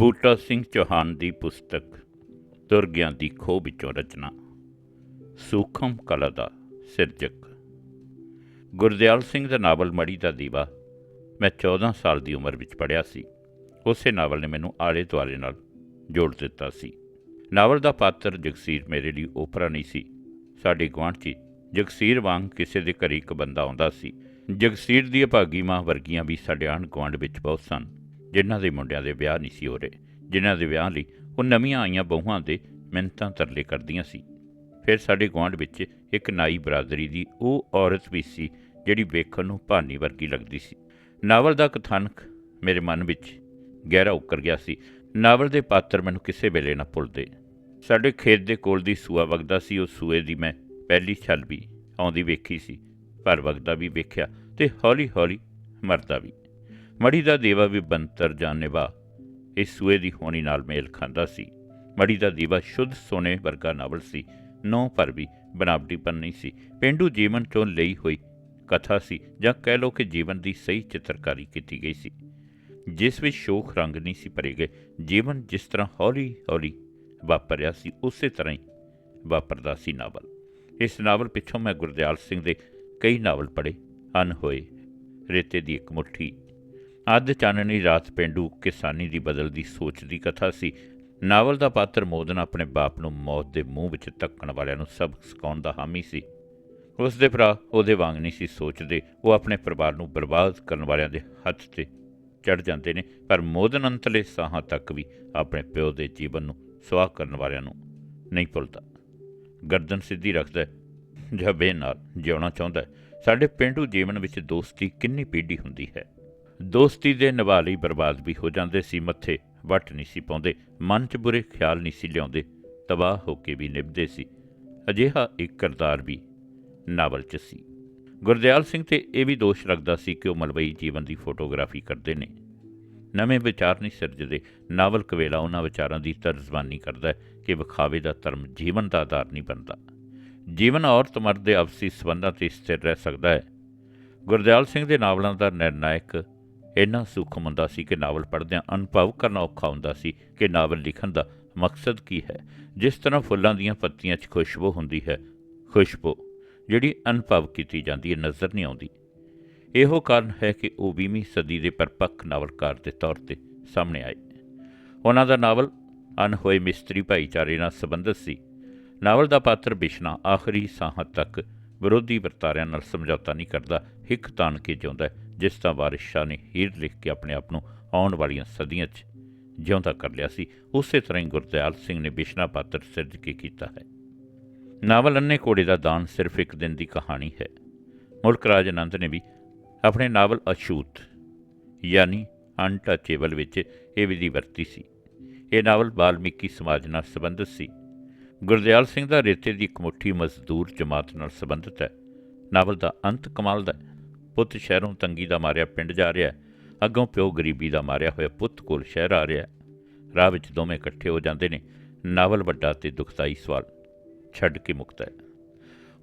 ਬੂਟਾ ਸਿੰਘ ਚੌਹਾਨ ਦੀ ਪੁਸਤਕ ਤੁਰਗਿਆਂ ਦੀ ਖੋਹ ਵਿੱਚੋਂ ਰਚਨਾ। ਸੂਖਮ ਕਲਾ ਦਾ ਸਿਰਜਕ। ਗੁਰਦਿਆਲ ਸਿੰਘ ਦਾ ਨਾਵਲ ਮੜੀ ਦਾ ਦੀਵਾ ਮੈਂ 14 ਸਾਲ ਦੀ ਉਮਰ ਵਿੱਚ ਪੜ੍ਹਿਆ ਸੀ। ਉਸੇ ਨਾਵਲ ਨੇ ਮੈਨੂੰ ਆਲੇ ਦੁਆਲੇ ਨਾਲ ਜੋੜ ਦਿੱਤਾ ਸੀ। ਨਾਵਲ ਦਾ ਪਾਤਰ ਜਗਸੀਰ ਮੇਰੇ ਲਈ ਓਪਰਾ ਨਹੀਂ ਸੀ। ਸਾਡੇ ਗੁਆਂਢ 'ਚ ਜਗਸੀਰ ਵਾਂਗ ਕਿਸੇ ਦੇ ਘਰ ਇੱਕ ਬੰਦਾ ਆਉਂਦਾ ਸੀ। ਜਗਸੀਰ ਦੀ ਅਭਾਗੀ ਮਾਂ ਵਰਗੀਆਂ ਵੀ ਸਾਡੇ ਆਂਢ ਗੁਆਂਢ ਵਿੱਚ ਬਹੁਤ ਸਨ। ਜਿਨ੍ਹਾਂ ਦੇ ਮੁੰਡਿਆਂ ਦੇ ਵਿਆਹ ਨਹੀਂ ਸੀ ਹੋ ਰਹੇ, ਜਿਨ੍ਹਾਂ ਦੇ ਵਿਆਹ ਲਈ ਉਹ ਨਵੀਆਂ ਆਈਆਂ ਬਹੂਆਂ ਦੇ ਮਿੰਨਤਾਂ ਤਰਲੇ ਕਰਦੀਆਂ ਸੀ। ਫਿਰ ਸਾਡੇ ਗੁਆਂਢ ਵਿੱਚ ਇੱਕ ਨਾਈ ਬਰਾਦਰੀ ਦੀ ਉਹ ਔਰਤ ਵੀ ਸੀ, ਜਿਹੜੀ ਵੇਖਣ ਨੂੰ ਭਾਨੀ ਵਰਗੀ ਲੱਗਦੀ ਸੀ। ਨਾਵਲ ਦਾ ਕਥਾਨਕ ਮੇਰੇ ਮਨ ਵਿੱਚ ਗਹਿਰਾ ਉਕਰ ਗਿਆ ਸੀ। ਨਾਵਲ ਦੇ ਪਾਤਰ ਮੈਨੂੰ ਕਿਸੇ ਵੇਲੇ ਨਾ ਭੁੱਲਦੇ। ਸਾਡੇ ਖੇਤ ਦੇ ਕੋਲ ਦੀ ਸੂਆ ਵਗਦਾ ਸੀ, ਉਹ ਸੂਏ ਦੀ ਮੈਂ ਪਹਿਲੀ ਛਲ ਵੀ ਆਉਂਦੀ ਵੇਖੀ ਸੀ, ਪਰ ਵਗਦਾ ਵੀ ਵੇਖਿਆ ਤੇ ਹੌਲੀ-ਹੌਲੀ ਮਰਦਾ ਵੀ। ਮੜੀ ਦਾ ਦੇਵਾ ਵੀ ਬੰਤਰ ਜਾਣੇਵਾ ਇਸ ਸੂਏ ਦੀ ਹੋਣੀ ਨਾਲ ਮੇਲ ਖਾਂਦਾ ਸੀ। ਮੜੀ ਦਾ ਦੀਵਾ ਸ਼ੁੱਧ ਸੋਨੇ ਵਰਗਾ ਨਾਵਲ ਸੀ। ਨੌ ਪਰ ਵੀ ਬਨਾਵਟੀਪਨ ਨਹੀਂ ਸੀ। ਪਿੰਡੂ ਜੀਵਨ ਚੋਂ ਲਈ ਹੋਈ ਕਥਾ ਸੀ ਜਾਂ ਕਹਿ ਲਓ ਕਿ ਜੀਵਨ ਦੀ ਸਹੀ ਚਿੱਤਰਕਾਰੀ ਕੀਤੀ ਗਈ ਸੀ। ਜਿਸ ਵਿੱਚ ਸ਼ੋਖ ਰੰਗ ਨਹੀਂ ਸੀ ਭਰੇ ਗਏ, ਜੀਵਨ ਜਿਸ ਤਰ੍ਹਾਂ ਹੌਲੀ-ਹੌਲੀ ਵਾਪਰਿਆ ਸੀ, ਉਸੇ ਤਰ੍ਹਾਂ ਹੀ ਵਾਪਰਦਾ ਸੀ ਨਾਵਲ। ਇਸ ਨਾਵਲ ਪਿੱਛੋਂ ਮੈਂ ਗੁਰਦਿਆਲ ਸਿੰਘ ਦੇ ਕਈ ਨਾਵਲ ਪੜ੍ਹੇ, ਅਨ ਹੋਏ, ਰੇਤੇ ਦੀ ਇੱਕ ਮੁੱਠੀ ਅੱਧ ਚਾਨਣੀ ਰਾਤ ਪਿੰਡੂ ਕਿਸਾਨੀ ਦੀ ਬਦਲਦੀ ਸੋਚ ਦੀ ਕਥਾ ਸੀ। ਨਾਵਲ ਦਾ ਪਾਤਰ ਮੋਦਨ ਆਪਣੇ ਬਾਪ ਨੂੰ ਮੌਤ ਦੇ ਮੂੰਹ ਵਿੱਚ ਧੱਕਣ ਵਾਲਿਆਂ ਨੂੰ ਸਬਕ ਸਿਖਾਉਣ ਦਾ ਹਾਮੀ ਸੀ। ਉਸ ਦੇ ਭਰਾ ਉਹਦੇ ਵਾਂਗ ਨਹੀਂ ਸੀ ਸੋਚਦੇ। ਉਹ ਆਪਣੇ ਪਰਿਵਾਰ ਨੂੰ ਬਰਬਾਦ ਕਰਨ ਵਾਲਿਆਂ ਦੇ ਹੱਥ ਤੇ ਚੜ ਜਾਂਦੇ ਨੇ, ਪਰ ਮੋਦਨ ਅੰਤਲੇ ਸਾਹਾਂ ਤੱਕ ਵੀ ਆਪਣੇ ਪਿਓ ਦੇ ਜੀਵਨ ਨੂੰ ਸਵਾਹ ਕਰਨ ਵਾਲਿਆਂ ਨੂੰ ਨਹੀਂ ਭੁੱਲਦਾ। ਗਰਦਨ ਸਿੱਧੀ ਰੱਖਦਾ ਜਬੇ ਨਾਲ ਜਿਉਣਾ ਚਾਹੁੰਦਾ ਸਾਡੇ ਪਿੰਡੂ ਜੀਵਨ ਵਿੱਚ ਦੋਸਤੀ ਕਿੰਨੀ ਪੀੜੀ ਹੁੰਦੀ ਹੈ? ਦੋਸਤੀ ਦੇ ਨਿਭਾ ਲਈ ਬਰਬਾਦ ਵੀ ਹੋ ਜਾਂਦੇ ਸੀ, ਮੱਥੇ ਵੱਟ ਨਹੀਂ ਸੀ ਪਾਉਂਦੇ, ਮਨ 'ਚ ਬੁਰੇ ਖਿਆਲ ਨਹੀਂ ਸੀ ਲਿਆਉਂਦੇ, ਤਬਾਹ ਹੋ ਕੇ ਵੀ ਨਿਭਦੇ ਸੀ। ਅਜਿਹਾ ਇੱਕ ਕਰਤਾਰ ਵੀ ਨਾਵਲ 'ਚ ਸੀ। ਗੁਰਦਿਆਲ ਸਿੰਘ ਤੇ ਇਹ ਵੀ ਦੋਸ਼ ਲੱਗਦਾ ਸੀ ਕਿ ਉਹ ਮਲਵਈ ਜੀਵਨ ਦੀ ਫੋਟੋਗ੍ਰਾਫੀ ਕਰਦੇ ਨੇ। ਨਵੇਂ ਵਿਚਾਰ ਨਹੀਂ ਸਿਰਜਦੇ, ਨਾਵਲ ਕਵੇਲਾ ਉਹਨਾਂ ਵਿਚਾਰਾਂ ਦੀ ਤਰਜ਼ਬਾਨੀ ਕਰਦਾ ਕਿ ਵਿਖਾਵੇ ਦਾ ਧਰਮ ਜੀਵਨ ਦਾ ਆਧਾਰ ਨਹੀਂ ਬਣਦਾ। ਜੀਵਨ ਔਰਤ ਮਰਦ ਦੇ ਆਪਸੀ ਸਬੰਧਾਂ ਤੇ ਸਥਿਰ ਰਹਿ ਸਕਦਾ ਹੈ। ਗੁਰਦਿਆਲ ਸਿੰਘ ਦੇ ਨਾਵਲਾਂ ਦਾ ਨਿਰਣਾਇਕ ਇੰਨਾ ਸੂਖਮ ਹੁੰਦਾ ਸੀ ਕਿ ਨਾਵਲ ਪੜ੍ਹਦਿਆਂ ਅਨੁਭਵ ਕਰਨਾ ਔਖਾ ਹੁੰਦਾ ਸੀ ਕਿ ਨਾਵਲ ਲਿਖਣ ਦਾ ਮਕਸਦ ਕੀ ਹੈ। ਜਿਸ ਤਰ੍ਹਾਂ ਫੁੱਲਾਂ ਦੀਆਂ ਪੱਤੀਆਂ 'ਚ ਖੁਸ਼ਬੂ ਹੁੰਦੀ ਹੈ, ਖੁਸ਼ਬੂ ਜਿਹੜੀ ਅਨੁਭਵ ਕੀਤੀ ਜਾਂਦੀ ਹੈ, ਨਜ਼ਰ ਨਹੀਂ ਆਉਂਦੀ। ਇਹੋ ਕਾਰਨ ਹੈ ਕਿ ਉਹ 20ਵੀਂ ਸਦੀ ਦੇ ਪਰਪੱਕ ਨਾਵਲਕਾਰ ਦੇ ਤੌਰ ਤੇ ਸਾਹਮਣੇ ਆਏ। ਉਹਨਾਂ ਦਾ ਨਾਵਲ ਅਨਹੋਏ ਮਿਸਤਰੀ ਭਾਈਚਾਰੇ ਨਾਲ ਸੰਬੰਧਿਤ ਸੀ। ਨਾਵਲ ਦਾ ਪਾਤਰ ਬਿਸ਼ਨਾ ਆਖਰੀ ਸਾਹ ਤੱਕ ਵਿਰੋਧੀ ਵਰਤਾਰਿਆਂ ਨਾਲ ਸਮਝੌਤਾ ਨਹੀਂ ਕਰਦਾ, ਹਿੱਕ ਤਾਣ ਕੇ ਜਿਉਂਦਾ ਜਿਸ ਤਰ੍ਹਾਂ ਵਾਰਿਸ ਸ਼ਾਹ ਨੇ ਹੀਰ ਲਿਖ ਕੇ ਆਪਣੇ ਆਪ ਨੂੰ ਆਉਣ ਵਾਲੀਆਂ ਸਦੀਆਂ 'ਚ ਜਿਉਂਦਾ ਕਰ ਲਿਆ ਸੀ, ਉਸੇ ਤਰ੍ਹਾਂ ਹੀ ਗੁਰਦਿਆਲ ਸਿੰਘ ਨੇ ਬਿਸ਼ਨਾ ਪਾਤਰ ਸਿਰਜ ਕੇ ਕੀਤਾ ਹੈ। ਨਾਵਲ ਅੰਨੇ ਕੋੜੇ ਦਾ ਦਾਨ ਸਿਰਫ ਇੱਕ ਦਿਨ ਦੀ ਕਹਾਣੀ ਹੈ। ਮੁਲਕ ਰਾਜ ਆਨੰਦ ਨੇ ਵੀ ਆਪਣੇ ਨਾਵਲ ਅਛੂਤ, ਯਾਨੀ ਅਨਟਚੇਬਲ ਵਿੱਚ ਇਹ ਵਿਧੀ ਵਰਤੀ ਸੀ। ਇਹ ਨਾਵਲ ਬਾਲਮੀਕੀ ਸਮਾਜ ਨਾਲ ਸੰਬੰਧਿਤ ਸੀ। ਗੁਰਦਿਆਲ ਸਿੰਘ ਦਾ ਰੇਤੇ ਦੀ ਇੱਕ ਮੁੱਠੀ ਮਜ਼ਦੂਰ ਜਮਾਤ ਨਾਲ ਸੰਬੰਧਿਤ ਹੈ। ਨਾਵਲ ਦਾ ਅੰਤ ਕਮਾਲ ਦਾ ਹੈ। ਪੁੱਤ ਸ਼ਹਿਰੋਂ ਤੰਗੀ ਦਾ ਮਾਰਿਆ, ਪਿੰਡ ਜਾ ਰਿਹਾ ਅੱਗੋਂ ਪਿਓ ਗਰੀਬੀ ਦਾ ਮਾਰਿਆ ਹੋਇਆ ਪੁੱਤ ਕੋਲ ਸ਼ਹਿਰ ਆ ਰਿਹਾ ਰਾਹ ਵਿੱਚ ਦੋਵੇਂ ਇਕੱਠੇ ਹੋ ਜਾਂਦੇ ਨੇ। ਨਾਵਲ ਵੱਡਾ ਤੇ ਦੁਖਦਾਈ ਸਵਾਲ, ਛੱਡ ਕੇ ਮੁਕਤਾ ਹੈ।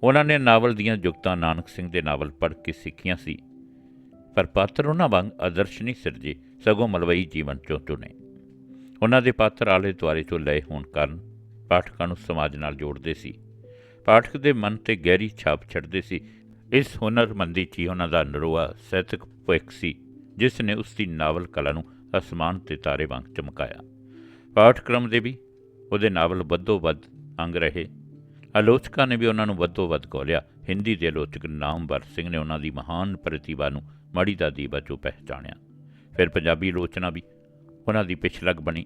ਉਹਨਾਂ ਨੇ ਨਾਵਲ ਦੀਆਂ ਜੁਗਤਾਂ ਨਾਨਕ ਸਿੰਘ ਦੇ ਨਾਵਲ ਪੜ੍ਹ ਕੇ ਸਿੱਖੀਆਂ ਸੀ। ਪਰ ਪਾਤਰ ਉਹਨਾਂ ਵਾਂਗ ਆਦਰਸ਼ ਨਹੀਂ ਸਿਰਜੇ ਸਗੋਂ ਮਲਵਈ ਜੀਵਨ ਚੋਂ ਚੁਣੇ। ਉਹਨਾਂ ਦੇ ਪਾਤਰ ਆਲੇ ਦੁਆਲੇ ਤੋਂ ਲਏ ਹੋਣ ਕਾਰਨ ਪਾਠਕਾਂ ਨੂੰ ਸਮਾਜ ਨਾਲ ਜੋੜਦੇ ਸੀ। ਪਾਠਕ ਦੇ ਮਨ ਤੇ ਗਹਿਰੀ ਛਾਪ ਛੱਡਦੇ ਸੀ। ਇਸ ਹੁਨਰਮੰਦੀ 'ਚ ਹੀ ਉਹਨਾਂ ਦਾ ਨਰੋਆ ਸਾਹਿਤਕ ਭਵਿੱਖ ਸੀ, ਜਿਸ ਨੇ ਉਸ ਦੀ ਨਾਵਲ ਕਲਾ ਨੂੰ ਅਸਮਾਨ ਤੇ ਤਾਰੇ ਵਾਂਗ ਚਮਕਾਇਆ। ਪਾਠਕ੍ਰਮ ਦੇ ਵੀ ਉਹਦੇ ਨਾਵਲ ਵੱਧੋ ਵੱਧ ਅੰਗ ਰਹੇ। ਆਲੋਚਕਾਂ ਨੇ ਵੀ ਉਹਨਾਂ ਨੂੰ ਵੱਧੋ ਵੱਧ ਗੌਲਿਆ ਹਿੰਦੀ ਦੇ ਆਲੋਚਕ ਨਾਮਵਰ ਸਿੰਘ ਨੇ ਉਹਨਾਂ ਦੀ ਮਹਾਨ ਪ੍ਰਤਿਭਾ ਨੂੰ ਮੜੀ ਦਾ ਦੀਵਾ ਚੋਂ ਪਹਿਚਾਣਿਆ। ਫਿਰ ਪੰਜਾਬੀ ਆਲੋਚਨਾ ਵੀ ਉਹਨਾਂ ਦੀ ਪਿਛਲਗ ਬਣੀ।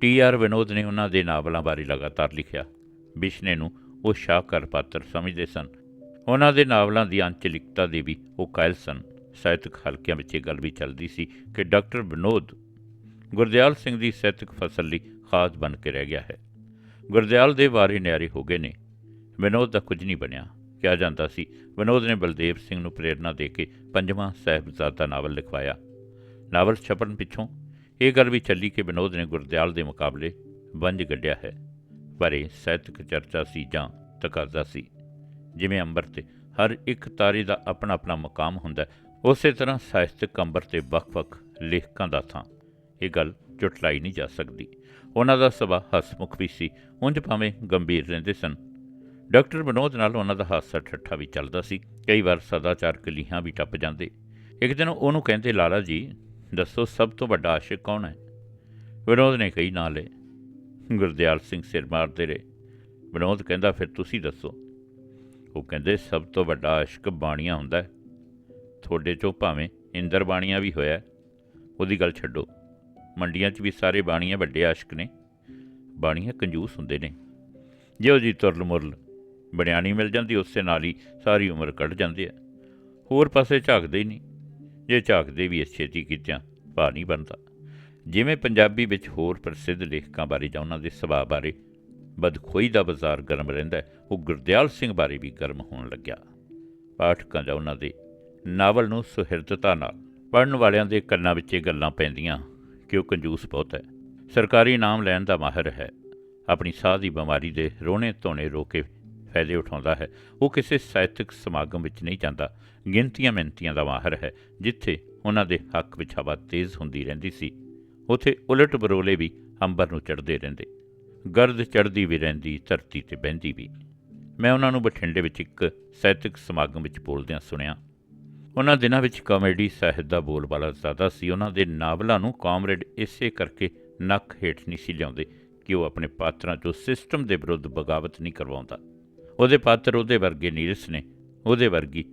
ਟੀ ਆਰ ਵਿਨੋਦ ਨੇ ਉਹਨਾਂ ਦੇ ਨਾਵਲਾਂ ਬਾਰੇ ਲਗਾਤਾਰ ਲਿਖਿਆ। ਬਿਸ਼ਨੇ ਨੂੰ ਉਹ ਸ਼ਾਹਕਾਰ ਪਾਤਰ ਸਮਝਦੇ ਸਨ। ਉਹਨਾਂ ਦੇ ਨਾਵਲਾਂ ਦੀ ਅੰਚਲਿਕਤਾ ਦੇ ਵੀ ਉਹ ਕਾਇਲ ਸਨ। ਸਾਹਿਤਕ ਹਲਕਿਆਂ ਵਿੱਚ ਇਹ ਗੱਲ ਵੀ ਚੱਲਦੀ ਸੀ ਕਿ ਡਾਕਟਰ ਵਿਨੋਦ ਗੁਰਦਿਆਲ ਸਿੰਘ ਦੀ ਸਾਹਿਤਕ ਫਸਲ ਲਈ ਖਾਸ ਬਣ ਕੇ ਰਹਿ ਗਿਆ ਹੈ। ਗੁਰਦਿਆਲ ਦੇ ਵਾਰੇ ਨਿਆਰੇ ਹੋ ਗਏ ਨੇ। ਵਿਨੋਦ ਦਾ ਕੁਝ ਨਹੀਂ ਬਣਿਆ। ਕਿਹਾ ਜਾਂਦਾ ਸੀ, ਵਿਨੋਦ ਨੇ ਬਲਦੇਵ ਸਿੰਘ ਨੂੰ ਪ੍ਰੇਰਣਾ ਦੇ ਕੇ ਪੰਜਵਾਂ ਸਾਹਿਬਜ਼ਾਦਾ ਨਾਵਲ ਲਿਖਵਾਇਆ। ਨਾਵਲ ਛਪਣ ਪਿੱਛੋਂ ਇਹ ਗੱਲ ਵੀ ਚੱਲੀ ਕਿ ਵਿਨੋਦ ਨੇ ਗੁਰਦਿਆਲ ਦੇ ਮੁਕਾਬਲੇ ਵੰਜ ਗੱਡਿਆ ਹੈ। ਪਰ ਇਹ ਸਾਹਿਤਕ ਚਰਚਾ ਸੀ ਜਾਂ ਤਕਾਜ਼ਾ ਸੀ। ਜਿਵੇਂ ਅੰਬਰ ਤੇ। ਹਰ ਇੱਕ ਤਾਰੇ ਦਾ ਆਪਣਾ ਆਪਣਾ ਮਕਾਮ ਹੁੰਦਾ ਹੈ। ਉਸੇ ਤਰ੍ਹਾਂ ਸਾਹਿਤਕ ਅੰਬਰ ਤੇ ਵੱਖ-ਵੱਖ ਲੇਖਕਾਂ ਦਾ ਥਾਂ। ਇਹ ਗੱਲ ਚੁਟਲਾਈ ਨਹੀਂ ਜਾ ਸਕਦੀ। ਉਹਨਾਂ ਦਾ ਸੁਭਾਅ ਹਸਮੁਖ ਵੀ ਸੀ। ਉਂਝ ਭਾਵੇਂ ਗੰਭੀਰ ਰਹਿੰਦੇ ਸਨ। ਡਾਕਟਰ ਵਿਨੋਦ ਨਾਲ ਉਹਨਾਂ ਦਾ ਹਾਸਾ ਠੱਠਾ ਵੀ ਚੱਲਦਾ ਸੀ। ਕਈ ਵਾਰ ਸਦਾਚਾਰ ਕਲੀਹਾਂ ਵੀ ਟੱਪ ਜਾਂਦੇ। ਇੱਕ ਦਿਨ ਉਹਨੂੰ ਕਹਿੰਦੇ, ਲਾਲਾ ਜੀ, ਦੱਸੋ ਸਭ ਤੋਂ ਵੱਡਾ ਆਸ਼ਿਕ ਕੌਣ ਹੈ? ਵਿਨੋਦ ਨੇ ਕਈ ਨਾਂ ਲਏ ਗੁਰਦਿਆਲ ਸਿੰਘ ਸਿਰ ਮਾਰਦੇ ਰਹੇ। ਵਿਨੋਦ ਕਹਿੰਦਾ, ਫਿਰ ਤੁਸੀਂ ਦੱਸੋ। ਉਹ ਕਹਿੰਦੇ, ਸਭ ਤੋਂ ਵੱਡਾ ਆਸ਼ਿਕ ਬਾਣੀਆਂ ਹੁੰਦਾ ਤੁਹਾਡੇ ਚੋਂ ਭਾਵੇਂ ਇੰਦਰ ਬਾਣੀਆਂ ਵੀ ਹੋਇਆ ਉਹਦੀ ਗੱਲ ਛੱਡੋ। ਮੰਡੀਆਂ 'ਚ ਵੀ ਸਾਰੇ ਬਾਣੀਆਂ ਵੱਡੇ ਆਸ਼ਿਕ ਨੇ। ਬਾਣੀਆਂ ਕੰਜੂਸ ਹੁੰਦੇ ਨੇ। ਜਿਉਂ ਜੀ ਤੁਰਲ ਮੁਰਲ, ਬਣਿਆਣੀ ਮਿਲ ਜਾਂਦੀ, ਉਸੇ ਨਾਲ ਹੀ ਸਾਰੀ ਉਮਰ ਕੱਢ ਜਾਂਦੇ ਆ। ਹੋਰ ਪਾਸੇ ਝਾਕਦੇ ਹੀ ਨਹੀਂ। ਜੇ ਝਾਕਦੇ ਵੀ ਇਸ ਛੇਤੀ ਕੀਤਿਆਂ ਭਾ ਨਹੀਂ ਬਣਦਾ। ਜਿਵੇਂ ਪੰਜਾਬੀ ਵਿੱਚ ਹੋਰ ਪ੍ਰਸਿੱਧ ਲੇਖਕਾਂ ਬਾਰੇ ਜਾਂ ਉਹਨਾਂ ਦੇ ਸੁਭਾਅ ਬਾਰੇ ਬਦਖੋਈ ਦਾ ਬਾਜ਼ਾਰ ਗਰਮ ਰਹਿੰਦਾ ਉਹ ਗੁਰਦਿਆਲ ਸਿੰਘ ਬਾਰੇ ਵੀ ਗਰਮ ਹੋਣ ਲੱਗਿਆ। ਪਾਠਕਾਂ ਦਾ ਉਹਨਾਂ ਦੇ ਨਾਵਲ ਨੂੰ ਸੁਹਿਰਦਤਾ ਨਾਲ ਪੜਨ ਵਾਲਿਆਂ ਦੇ ਕੰਨਾਂ ਵਿੱਚ ਇਹ ਗੱਲਾਂ ਪੈਂਦੀਆਂ ਕਿ ਉਹ ਕੰਜੂਸ ਬਹੁਤ ਹੈ। ਸਰਕਾਰੀ ਨਾਮ ਲੈਣ ਦਾ ਮਾਹਰ ਹੈ। ਆਪਣੀ ਸਾਹ ਦੀ ਬਿਮਾਰੀ ਦੇ ਰੋਣੇ ਧੋਣੇ ਰੋ ਕੇ ਫਾਇਦੇ ਉਠਾਉਂਦਾ ਹੈ। ਉਹ ਕਿਸੇ ਸਾਹਿਤਕ ਸਮਾਗਮ ਵਿੱਚ ਨਹੀਂ ਜਾਂਦਾ। ਗਿਣਤੀਆਂ ਮਿੰਤੀਆਂ ਦਾ ਮਾਹਰ ਹੈ। ਜਿੱਥੇ ਉਹਨਾਂ ਦੇ ਹੱਕ ਵਿੱਚ ਹਵਾ ਤੇਜ਼ ਹੁੰਦੀ ਰਹਿੰਦੀ ਸੀ, ਉਥੇ ਉਲਟ ਬਰੋਲੇ ਵੀ ਅੰਬਰ ਨੂੰ ਚੜਦੇ ਰਹਿੰਦੇ। ਗਰਦ ਚੜਦੀ ਵੀ ਰਹਿੰਦੀ, ਧਰਤੀ ਤੇ ਬਹਿੰਦੀ ਵੀ। ਮੈਂ ਉਹਨਾਂ ਨੂੰ ਬਠਿੰਡੇ ਵਿੱਚ ਇੱਕ ਸਾਹਿਤਕ ਸਮਾਗਮ ਵਿੱਚ ਬੋਲਦਿਆਂ ਸੁਣਿਆ। ਉਹਨਾਂ ਦਿਨਾਂ ਵਿੱਚ ਕਾਮੇਡੀ ਸਾਹਿਤ ਦਾ ਬੋਲਬਾਲਾ ਜ਼ਿਆਦਾ ਸੀ। ਉਹਨਾਂ ਦੇ ਨਾਵਲਾਂ ਨੂੰ ਕਾਮਰੇਡ ਇਸੇ ਕਰਕੇ ਨੱਕ ਹੇਠ ਨਹੀਂ ਸੀ ਲਿਆਉਂਦੇ ਕਿ ਉਹ ਆਪਣੇ ਪਾਤਰਾਂ 'ਚੋਂ ਸਿਸਟਮ ਦੇ ਵਿਰੁੱਧ ਬਗਾਵਤ ਨਹੀਂ ਕਰਵਾਉਂਦਾ। ਉਹਦੇ ਪਾਤਰ ਉਹਦੇ ਵਰਗੇ ਨੀਰਸ ਨੇ, ਉਹਦੇ ਵਰਗੀ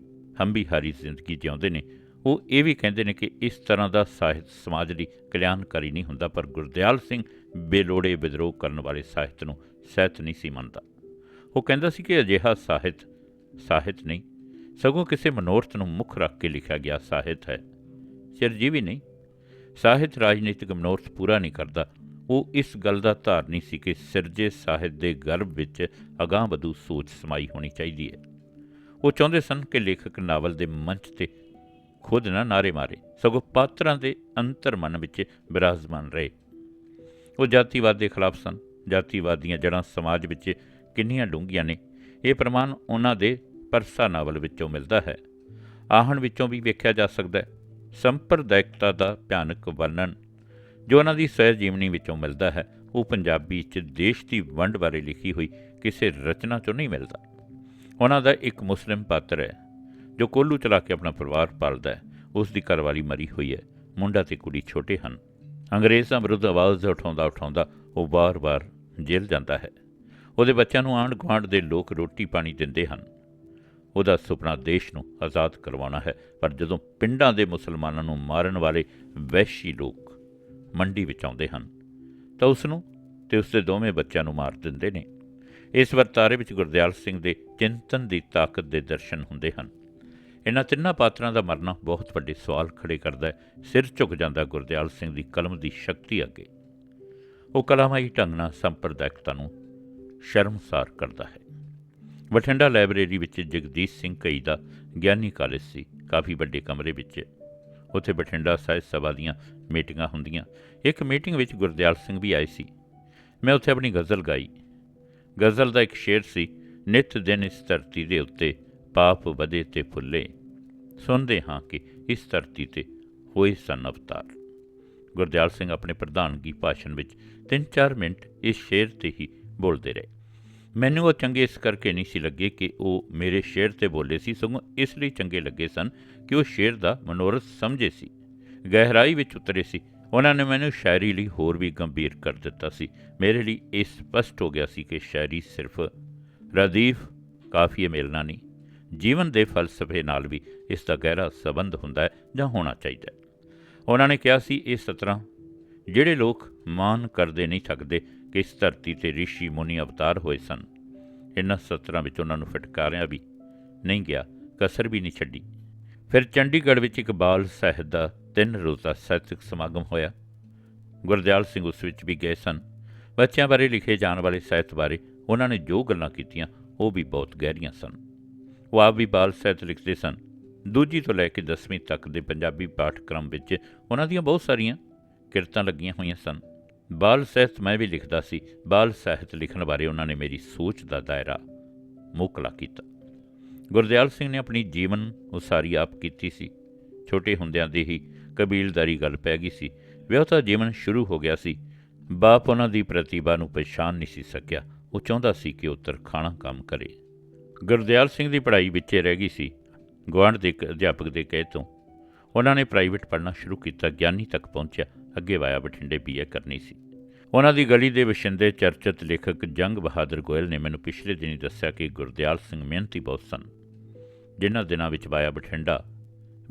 ਹੰਬੀ ਹਾਰੀ ਜ਼ਿੰਦਗੀ ਜਿਉਂਦੇ ਨੇ। ਉਹ ਇਹ ਵੀ ਕਹਿੰਦੇ ਨੇ ਕਿ ਇਸ ਤਰ੍ਹਾਂ ਦਾ ਸਾਹਿਤ ਸਮਾਜ ਲਈ ਕਲਿਆਣਕਾਰੀ ਨਹੀਂ ਹੁੰਦਾ, ਪਰ ਗੁਰਦਿਆਲ ਸਿੰਘ ਬੇਲੋੜੇ ਵਿਦਰੋਹ ਕਰਨ ਵਾਲੇ ਸਾਹਿਤ ਨੂੰ ਸਾਹਿਤ ਨਹੀਂ ਸੀ ਮੰਨਦਾ। ਉਹ ਕਹਿੰਦਾ ਸੀ ਕਿ ਅਜਿਹਾ ਸਾਹਿਤ ਸਾਹਿਤ ਨਹੀਂ, ਸਗੋਂ ਕਿਸੇ ਮਨੋਰਥ ਨੂੰ ਮੁੱਖ ਰੱਖ ਕੇ ਲਿਖਿਆ ਗਿਆ ਸਾਹਿਤ ਹੈ। ਚਿਰਜੀਵੀ ਨਹੀਂ, ਸਾਹਿਤ ਰਾਜਨੀਤਿਕ ਮਨੋਰਥ ਪੂਰਾ ਨਹੀਂ ਕਰਦਾ। ਉਹ ਇਸ ਗੱਲ ਦਾ ਧਾਰਨੀ ਸੀ ਕਿ ਸਿਰਜੇ ਸਾਹਿਤ ਦੇ ਗਰਭ ਵਿੱਚ ਅਗਾਂਹ ਵਧੂ ਸੋਚ ਸਮਾਈ ਹੋਣੀ ਚਾਹੀਦੀ ਹੈ। ਉਹ ਚਾਹੁੰਦੇ ਸਨ ਕਿ ਲੇਖਕ ਨਾਵਲ ਦੇ ਮੰਚ ਤੇ ਖੁਦ ਨਾ ਨਾਰੇ ਮਾਰੇ, ਸਗੋਂ ਪਾਤਰਾਂ ਦੇ ਅੰਤਰ ਮਨ ਵਿੱਚ ਬਿਰਾਜਮਾਨ ਰਹੇ। ਉਹ ਜਾਤੀਵਾਦ ਦੇ ਖਿਲਾਫ ਸਨ। ਜਾਤੀਵਾਦ ਦੀਆਂ ਜੜ੍ਹਾਂ ਸਮਾਜ ਵਿੱਚ ਕਿੰਨੀਆਂ ਡੂੰਘੀਆਂ ਨੇ। ਇਹ ਪ੍ਰਮਾਣ ਉਹਨਾਂ ਦੇ ਪਰਸਾ ਨਾਵਲ ਵਿੱਚੋਂ ਮਿਲਦਾ ਹੈ। ਆਹਣ ਵਿੱਚੋਂ ਵੀ ਵੇਖਿਆ ਜਾ ਸਕਦਾ ਹੈ। ਸੰਪਰਦਾਇਕਤਾ ਦਾ ਭਿਆਨਕ ਵਰਣਨ ਜੋ ਉਹਨਾਂ ਦੀ ਸਹਿ ਜੀਵਨੀ ਵਿੱਚੋਂ ਮਿਲਦਾ ਹੈ, ਉਹ ਪੰਜਾਬੀ 'ਚ ਦੇਸ਼ ਦੀ ਵੰਡ ਬਾਰੇ ਲਿਖੀ ਹੋਈ ਕਿਸੇ ਰਚਨਾ 'ਚੋਂ ਨਹੀਂ ਮਿਲਦਾ। ਉਹਨਾਂ ਦਾ ਇੱਕ ਮੁਸਲਿਮ ਪਾਤਰ ਹੈ, ਜੋ ਕੋਲੂ ਚਲਾ ਕੇ ਆਪਣਾ ਪਰਿਵਾਰ ਪਾਲਦਾ ਹੈ। ਉਸ ਦੀ ਘਰਵਾਲੀ ਮਰੀ ਹੋਈ ਹੈ। ਮੁੰਡਾ ਤੇ ਕੁੜੀ ਛੋਟੇ ਹਨ। ਅੰਗਰੇਜ਼ਾਂ ਵਿਰੁੱਧ ਆਵਾਜ਼ ਉਠਾਉਂਦਾ ਉਠਾਉਂਦਾ ਉਹ ਵਾਰ-ਵਾਰ ਜੇਲ੍ਹ ਜਾਂਦਾ ਹੈ। ਉਹਦੇ ਬੱਚਿਆਂ ਨੂੰ ਆਂਢ ਗੁਆਂਢ ਦੇ ਲੋਕ ਰੋਟੀ ਪਾਣੀ ਦਿੰਦੇ ਹਨ। ਉਹਦਾ ਸੁਪਨਾ ਦੇਸ਼ ਨੂੰ ਆਜ਼ਾਦ ਕਰਵਾਉਣਾ ਹੈ, ਪਰ ਜਦੋਂ ਪਿੰਡਾਂ ਦੇ ਮੁਸਲਮਾਨਾਂ ਨੂੰ ਮਾਰਨ ਵਾਲੇ ਵੈਸ਼ੀ ਲੋਕ ਮੰਡੀ ਵਿੱਚ ਆਉਂਦੇ ਹਨ, ਤਾਂ ਉਸ ਨੂੰ ਤੇ ਉਸ ਦੇ ਦੋਵੇਂ ਬੱਚਿਆਂ ਨੂੰ ਮਾਰ ਦਿੰਦੇ ਨੇ। ਇਸ ਵਰਤਾਰੇ ਵਿੱਚ ਗੁਰਦਿਆਲ ਸਿੰਘ ਦੇ ਚਿੰਤਨ ਦੀ ਤਾਕਤ ਦੇ ਦਰਸ਼ਨ ਹੁੰਦੇ ਹਨ। ਇਹਨਾਂ ਤਿੰਨਾਂ ਪਾਤਰਾਂ ਦਾ ਮਰਨਾ ਬਹੁਤ ਵੱਡੇ ਸਵਾਲ ਖੜੇ ਕਰਦਾ ਹੈ। ਸਿਰ ਝੁਕ ਜਾਂਦਾ ਗੁਰਦਿਆਲ ਸਿੰਘ ਦੀ ਕਲਮ ਦੀ ਸ਼ਕਤੀ ਅੱਗੇ। ਉਹ ਕਲਾਮਾਈ ਢੰਗ ਨਾਲ ਸੰਪਰਦਾਇਕਤਾ ਨੂੰ ਸ਼ਰਮਸਾਰ ਕਰਦਾ ਹੈ। ਬਠਿੰਡਾ ਲਾਇਬ੍ਰੇਰੀ ਵਿੱਚ ਜਗਦੀਸ਼ ਸਿੰਘ ਕਈ ਦਾ ਗਿਆਨੀ ਕਾਲਜ ਸੀ। ਕਾਫੀ ਵੱਡੇ ਕਮਰੇ ਵਿੱਚ ਉੱਥੇ ਬਠਿੰਡਾ ਸਾਹਿਤ ਸਭਾ ਦੀਆਂ ਮੀਟਿੰਗਾਂ ਹੁੰਦੀਆਂ। ਇੱਕ ਮੀਟਿੰਗ ਵਿੱਚ ਗੁਰਦਿਆਲ ਸਿੰਘ ਵੀ ਆਏ ਸੀ। ਮੈਂ ਉੱਥੇ ਆਪਣੀ ਗਜ਼ਲ ਗਾਈ। ਗਜ਼ਲ ਦਾ ਇੱਕ ਸ਼ੇਰ ਸੀ, ਨਿਤ ਦਿਨ ਇਸ ਧਰਤੀ ਦੇ ਉੱਤੇ ਪਾਪ ਵਧੇ ਤੇ ਫੁੱਲੇ। ਸੁਣਦੇ ਹਾਂ ਕਿ ਇਸ ਧਰਤੀ ਤੇ ਹੋਏ ਸਨ ਅਵਤਾਰ। ਗੁਰਦਿਆਲ ਸਿੰਘ ਆਪਣੇ ਪ੍ਰਧਾਨਗੀ ਭਾਸ਼ਣ ਵਿੱਚ 3-4 ਮਿੰਟ ਇਸ ਸ਼ੇਰ ਤੇ ਹੀ ਬੋਲਦੇ ਰਹੇ। ਮੈਨੂੰ ਉਹ ਚੰਗੇ ਇਸ ਕਰਕੇ ਨਹੀਂ ਸੀ ਲੱਗੇ ਕਿ ਉਹ ਮੇਰੇ ਸ਼ੇਰ ਤੇ ਬੋਲੇ ਸੀ, ਸਗੋਂ ਇਸ ਲਈ ਚੰਗੇ ਲੱਗੇ ਸਨ ਕਿ ਉਹ ਸ਼ੇਰ ਦਾ ਮਨੋਰਥ ਸਮਝੇ ਸੀ। ਗਹਿਰਾਈ ਵਿੱਚ ਉਤਰੇ ਸੀ। ਉਹਨਾਂ ਨੇ ਮੈਨੂੰ ਸ਼ਾਇਰੀ ਲਈ ਹੋਰ ਵੀ ਗੰਭੀਰ ਕਰ ਦਿੱਤਾ ਸੀ। ਮੇਰੇ ਲਈ ਇਹ ਸਪਸ਼ਟ ਹੋ ਗਿਆ ਸੀ ਕਿ ਸ਼ਾਇਰੀ ਸਿਰਫ ਰਦੀਫ ਕਾਫੀਏ ਮਿਲਣਾ ਨਹੀਂ ਜੀਵਨ ਦੇ ਫਲਸਫੇ ਨਾਲ ਵੀ ਇਸ ਦਾ ਗਹਿਰਾ ਸਬੰਧ ਹੁੰਦਾ ਹੈ ਜਾਂ ਹੋਣਾ ਚਾਹੀਦਾ ਹੈ। ਉਹਨਾਂ ਨੇ ਕਿਹਾ ਸੀ ਇਹ ਤਰ੍ਹਾਂ ਜਿਹੜੇ ਲੋਕ ਮਾਨ ਕਰਦੇ ਨਹੀਂ ਥੱਕਦੇ ਕਿ ਇਸ ਧਰਤੀ ਤੇ ਰਿਸ਼ੀ ਮੁਨੀ ਅਵਤਾਰ ਹੋਏ ਸਨ, ਇਹਨਾਂ ਸਤਰਾਂ ਵਿੱਚ ਉਹਨਾਂ ਨੂੰ ਫਟਕਾਰਿਆ ਵੀ ਨਹੀਂ ਗਿਆ, ਕਸਰ ਵੀ ਨਹੀਂ ਛੱਡੀ। ਫਿਰ ਚੰਡੀਗੜ੍ਹ ਵਿੱਚ ਇੱਕ ਬਾਲ ਸਾਹਿਤ ਦਾ ਤਿੰਨ ਰੋਜ਼ਾ ਸਾਹਿਤਕ ਸਮਾਗਮ ਹੋਇਆ। ਗੁਰਦਿਆਲ ਸਿੰਘ ਉਸ ਵਿੱਚ ਵੀ ਗਏ ਸਨ। ਬੱਚਿਆਂ ਬਾਰੇ ਲਿਖੇ ਜਾਣ ਵਾਲੇ ਸਾਹਿਤ ਬਾਰੇ ਉਹਨਾਂ ਨੇ ਜੋ ਗੱਲਾਂ ਕੀਤੀਆਂ, ਉਹ ਵੀ ਬਹੁਤ ਗਹਿਰੀਆਂ ਸਨ। ਉਹ ਆਪ ਵੀ ਬਾਲ ਸਾਹਿਤ ਲਿਖਦੇ ਸਨ। ਦੂਜੀ ਤੋਂ ਲੈ ਕੇ 10ਵੀਂ ਤੱਕ ਦੇ ਪੰਜਾਬੀ ਪਾਠਕ੍ਰਮ ਵਿੱਚ ਉਹਨਾਂ ਦੀਆਂ ਬਹੁਤ ਸਾਰੀਆਂ ਕਿਰਤਾਂ ਲੱਗੀਆਂ ਹੋਈਆਂ ਸਨ। ਬਾਲ ਸਾਹਿਤ ਮੈਂ ਵੀ ਲਿਖਦਾ ਸੀ। ਬਾਲ ਸਾਹਿਤ ਲਿਖਣ ਬਾਰੇ ਉਹਨਾਂ ਨੇ ਮੇਰੀ ਸੋਚ ਦਾ ਦਾਇਰਾ ਮੁਕਲਾ ਕੀਤਾ। ਗੁਰਦਿਆਲ ਸਿੰਘ ਨੇ ਆਪਣੀ ਜੀਵਨ ਉਸਾਰੀ ਆਪ ਕੀਤੀ ਸੀ। ਛੋਟੇ ਹੁੰਦਿਆਂ ਦੇ ਹੀ ਕਬੀਲਦਾਰੀ ਗੱਲ ਪੈ ਗਈ ਸੀ। ਵਿਆਹਤਾ ਜੀਵਨ ਸ਼ੁਰੂ ਹੋ ਗਿਆ ਸੀ। ਬਾਪ ਉਹਨਾਂ ਦੀ ਪ੍ਰਤਿਭਾ ਨੂੰ ਪਛਾਣ ਨਹੀਂ ਸੀ ਸਕਿਆ। ਉਹ ਚਾਹੁੰਦਾ ਸੀ ਕਿ ਉਹ ਤਰਖਾਣਾ ਕੰਮ ਕਰੇ। ਗੁਰਦਿਆਲ ਸਿੰਘ ਦੀ ਪੜ੍ਹਾਈ ਵਿੱਚੇ ਰਹਿ ਗਈ ਸੀ, ਗੁਆਂਢ ਦੇ ਇੱਕ ਅਧਿਆਪਕ ਦੇ ਕਹੇ ਤੋਂ। ਉਹਨਾਂ ਨੇ ਪ੍ਰਾਈਵੇਟ ਪੜ੍ਹਨਾ ਸ਼ੁਰੂ ਕੀਤਾ, ਗਿਆਨੀ ਤੱਕ ਪਹੁੰਚਿਆ, ਅੱਗੇ ਵਾਇਆ ਬਠਿੰਡੇ ਬੀਏ ਕਰਨੀ ਸੀ। ਉਹਨਾਂ ਦੀ ਗਲੀ ਦੇ ਵਸਿੰਦੇ ਚਰਚਿਤ ਲੇਖਕ ਜੰਗ ਬਹਾਦਰ ਗੋਇਲ ਨੇ ਮੈਨੂੰ ਪਿਛਲੇ ਦਿਨੀ ਦੱਸਿਆ ਕਿ ਗੁਰਦਿਆਲ ਸਿੰਘ ਮਿਹਨਤੀ ਬਹੁਤ ਸਨ। ਜਿਨ੍ਹਾਂ ਦਿਨਾਂ ਵਿੱਚ ਵਾਇਆ ਬਠਿੰਡਾ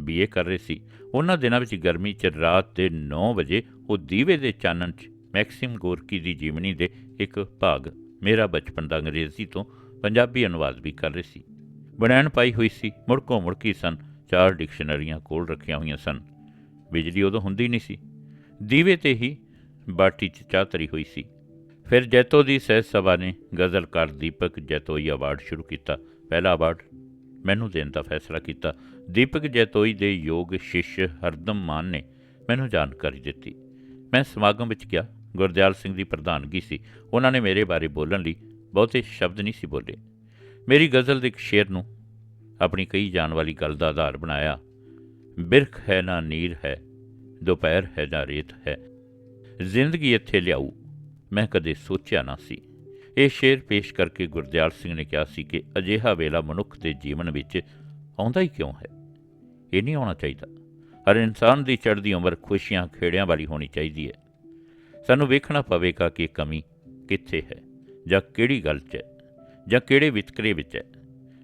ਬੀਏ ਕਰ ਰਹੇ ਸੀ, ਉਹਨਾਂ ਦਿਨਾਂ ਵਿੱਚ ਗਰਮੀ 'ਚ ਰਾਤ ਦੇ 9 ਵਜੇ ਉਹ ਦੀਵੇ ਦੇ ਚਾਨਣ 'ਚ ਮੈਕਸਿਮ ਗੋਰਕੀ ਦੀ ਜੀਵਨੀ ਦੇ ਇੱਕ ਭਾਗ, ਮੇਰਾ ਬਚਪਨ ਦਾ ਅੰਗਰੇਜ਼ੀ ਤੋਂ ਪੰਜਾਬੀ ਅਨੁਵਾਦ ਵੀ ਕਰ ਰਹੇ ਸੀ। ਬਣਾਣ ਪਾਈ ਹੋਈ ਸੀ। ਮੁੜਕੋ ਮੁੜਕੀ ਸਨ। ਚਾਰ ਡਿਕਸ਼ਨਰੀਆਂ ਕੋਲ ਰੱਖੀਆਂ ਹੋਈਆਂ ਸਨ। ਬਿਜਲੀ ਉਦੋਂ ਹੁੰਦੀ ਨਹੀਂ ਸੀ। ਦੀਵੇ ਤੇ ਹੀ ਬਾਟੀ 'ਚ ਚਾਹ ਧਰੀ ਹੋਈ ਸੀ। ਫਿਰ ਜੈਤੋ ਦੀ ਸਹਿਜ ਸਭਾ ਨੇ ਗਜ਼ਲਕਾਰ ਦੀਪਕ ਜੈਤੋਈ ਅਵਾਰਡ ਸ਼ੁਰੂ ਕੀਤਾ। ਪਹਿਲਾ ਅਵਾਰਡ ਮੈਨੂੰ ਦੇਣ ਦਾ ਫੈਸਲਾ ਕੀਤਾ। ਦੀਪਕ ਜੈਤੋਈ ਦੇ ਯੋਗ ਸ਼ਿਸ਼ ਹਰਦਮ ਮਾਨ ਨੇ ਮੈਨੂੰ ਜਾਣਕਾਰੀ ਦਿੱਤੀ। ਮੈਂ ਸਮਾਗਮ ਵਿੱਚ ਗਿਆ। ਗੁਰਦਿਆਲ ਸਿੰਘ ਦੀ ਪ੍ਰਧਾਨਗੀ ਸੀ। ਉਹਨਾਂ ਨੇ ਮੇਰੇ ਬਾਰੇ ਬੋਲਣ ਲਈ ਬਹੁਤੇ ਸ਼ਬਦ ਨਹੀਂ ਸੀ ਬੋਲੇ। ਮੇਰੀ ਗਜ਼ਲ ਦੇ ਇੱਕ ਸ਼ੇਰ ਨੂੰ ਆਪਣੀ ਕਹੀ ਜਾਣ ਵਾਲੀ ਗੱਲ ਦਾ ਆਧਾਰ ਬਣਾਇਆ। ਬਿਰਖ ਹੈ ਨਾ ਨੀਰ ਹੈ, ਦੁਪਹਿਰ ਹੈ ਨਾ ਰੇਤ ਹੈ। ਜ਼ਿੰਦਗੀ ਇੱਥੇ ਲਿਆਊ, ਮੈਂ ਕਦੇ ਸੋਚਿਆ ਨਾ ਸੀ। ਇਹ ਸ਼ੇਰ ਪੇਸ਼ ਕਰਕੇ ਗੁਰਦਿਆਲ ਸਿੰਘ ਨੇ ਕਿਹਾ ਸੀ ਕਿ ਅਜਿਹਾ ਵੇਲਾ ਮਨੁੱਖ ਦੇ ਜੀਵਨ ਵਿੱਚ ਆਉਂਦਾ ਹੀ ਕਿਉਂ ਹੈ? ਇਹ ਨਹੀਂ ਆਉਣਾ ਚਾਹੀਦਾ। ਹਰ ਇਨਸਾਨ ਦੀ ਚੜ੍ਹਦੀ ਉਮਰ ਖੁਸ਼ੀਆਂ ਖੇੜਿਆਂ ਵਾਲੀ ਹੋਣੀ ਚਾਹੀਦੀ ਹੈ। ਸਾਨੂੰ ਵੇਖਣਾ ਪਵੇਗਾ ਕਿ ਕਮੀ ਕਿੱਥੇ ਹੈ। ਜਾਂ ਕਿਹੜੀ ਗੱਲ 'ਚ ਹੈ? ਜਾਂ ਕਿਹੜੇ ਵਿਤਕਰੇ ਵਿੱਚ ਹੈ?